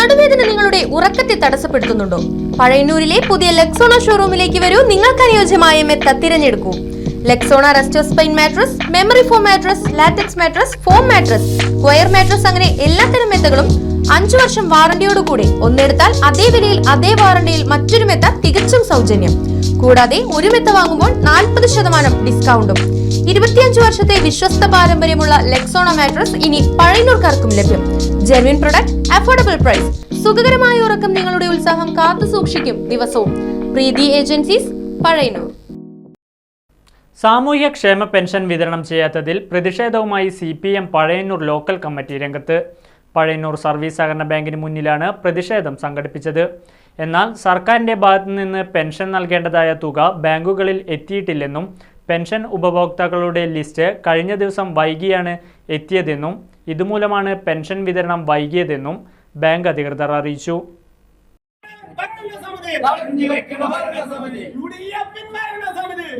നടുവേദന നിങ്ങളുടെ ഉറക്കത്തെ തടസ്സപ്പെടുത്തുന്നുണ്ടോ? പഴയന്നൂരിലെ പുതിയ ലെക്സോണ ഷോറൂമിലേക്ക് വരൂ. നിങ്ങൾക്ക് അനുയോജ്യമായ മെത്ത തിരഞ്ഞെടുക്കൂ. Lexona resto spine mattress memory foam mattress latex mattress foam mattress square mattress അങ്ങനെ എല്ലാത്തരം മെത്തകളും അഞ്ചു വർഷം വാറണ്ടിയോടുകൂടി ഒന്നെടുത്താൽ അതേ വിലയിൽ അതേ വാറണ്ടിയിൽ മറ്റൊരു മെത്ത തികച്ചും സൗജന്യം. കൂടാതെ ഒരു മെത്ത വാങ്ങുമ്പോൾ നാൽപ്പത് ശതമാനം ഡിസ്കൗണ്ടും ഇരുപത്തിയഞ്ച് വർഷത്തെ വിശ്വസ്ത പാരമ്പര്യമുള്ള ലെക്സോണ മാട്രസ് ഇനി പഴയനൂർക്കാർക്കും ലഭ്യം. ജെർവിൻ പ്രൊഡക്റ്റ് അഫോർഡബിൾ പ്രൈസ് സുഖകരമായ ഉറക്കം നിങ്ങളുടെ ഉത്സാഹം കാത്തു സൂക്ഷിക്കും ദിവസവും. പ്രീതി ഏജൻസീസ് പഴയന്നൂർ. സാമൂഹ്യ ക്ഷേമ പെൻഷൻ വിതരണം ചെയ്യാത്തതിൽ പ്രതിഷേധവുമായി C P M Pazhayannur local committee രംഗത്ത്. പഴയന്നൂർ സർവീസ് സഹകരണ ബാങ്കിന് മുന്നിലാണ് പ്രതിഷേധം സംഘടിപ്പിച്ചത്. എന്നാൽ സർക്കാരിന്റെ ഭാഗത്തു നിന്ന് പെൻഷൻ നൽകേണ്ടതായ തുക ബാങ്കുകളിൽ എത്തിയിട്ടില്ലെന്നും പെൻഷൻ ഉപഭോക്താക്കളുടെ ലിസ്റ്റ് കഴിഞ്ഞ ദിവസം വൈകിയാണ് എത്തിയതെന്നും ഇതുമൂലമാണ് പെൻഷൻ വിതരണം വൈകിയതെന്നും ബാങ്ക് അധികൃതർ അറിയിച്ചു.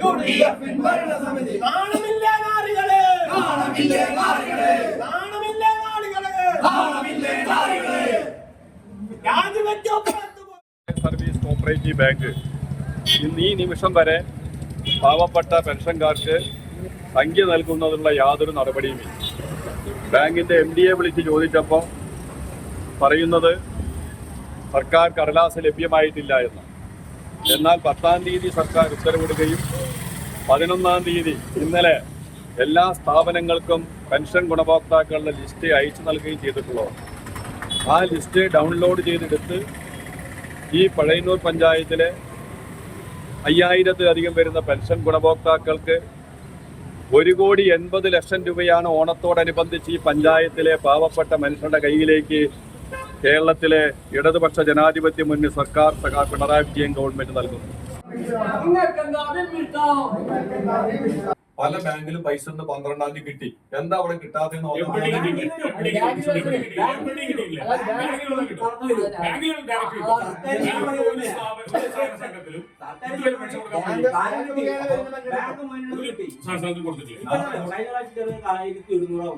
യു ഡി എഫിൻ ഭരണസമിതി യു ഡി എഫിൻ ഭരണസമിതി നാണമില്ലേ നാറികളെ. നാണമില്ലേ നാറികളെ. നാണമില്ലേ നാറികളെ. രാജിവെച്ചോ സർവീസ് കോപ്പറേറ്റീവ് ബാങ്ക്. ഇന്ന് ഈ നിമിഷം വരെ പാവപ്പെട്ട പെൻഷൻകാർക്ക് സംഖ്യ നൽകുന്നതിനുള്ള യാതൊരു നടപടിയുമില്ല. ബാങ്കിന്റെ എം ഡി എ വിളിച്ച് ചോദിച്ചപ്പോൾ പറയുന്നത് സർക്കാർ കടലാസ് ലഭ്യമായിട്ടില്ല എന്ന്. എന്നാൽ പത്താം തീയതി സർക്കാർ ഉത്തരവിടുകയും പതിനൊന്നാം തീയതി ഇന്നലെ എല്ലാ സ്ഥാപനങ്ങൾക്കും പെൻഷൻ ഗുണഭോക്താക്കളുടെ ലിസ്റ്റ് അയച്ചു നൽകുകയും ചെയ്തിട്ടുള്ളത് ആ ലിസ്റ്റ് ഡൗൺലോഡ് ചെയ്തെടുത്ത് ഈ പഴയന്നൂർ പഞ്ചായത്തിലെ അയ്യായിരത്തിലധികം വരുന്ന പെൻഷൻ ഗുണഭോക്താക്കൾക്ക് ഒരു കോടി എൺപത് ലക്ഷം രൂപയാണ് ഓണത്തോടനുബന്ധിച്ച് ഈ പഞ്ചായത്തിലെ പാവപ്പെട്ട മനുഷ്യരുടെ കയ്യിലേക്ക് കേരളത്തിലെ ഇടതുപക്ഷ ജനാധിപത്യ മുന്നിൽ സർക്കാർ സഖാ പിണറായി വിജയൻ ഗവൺമെന്റ് നൽകുന്നു. പല ബാങ്കിലും പൈസ ഒന്ന് പന്ത്രണ്ടാം തീയതി കിട്ടി. എന്താ അവിടെ കിട്ടാതെ. കൊടുത്തിട്ടില്ല. ആയിരത്തി ഒരുന്നൂറാ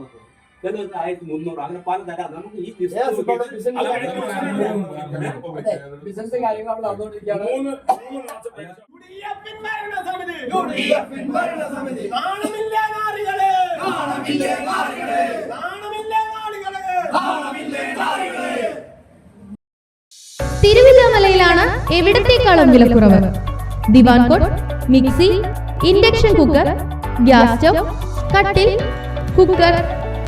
ചിലർക്ക് ആയിരത്തി മുന്നൂറ്. അങ്ങനെ പല തരാം. നമുക്ക് ഈ ബിസിനസ് കാര്യങ്ങൾ നടന്നുകൊണ്ടിരിക്കുകയാണ്. തിരുവില്ലാമലയിലാണ് എവിടത്തേക്കാളും വിലക്കുറവ്? Divan cot mixie induction cooker gas stove കട്ടിൽ കുക്കർ.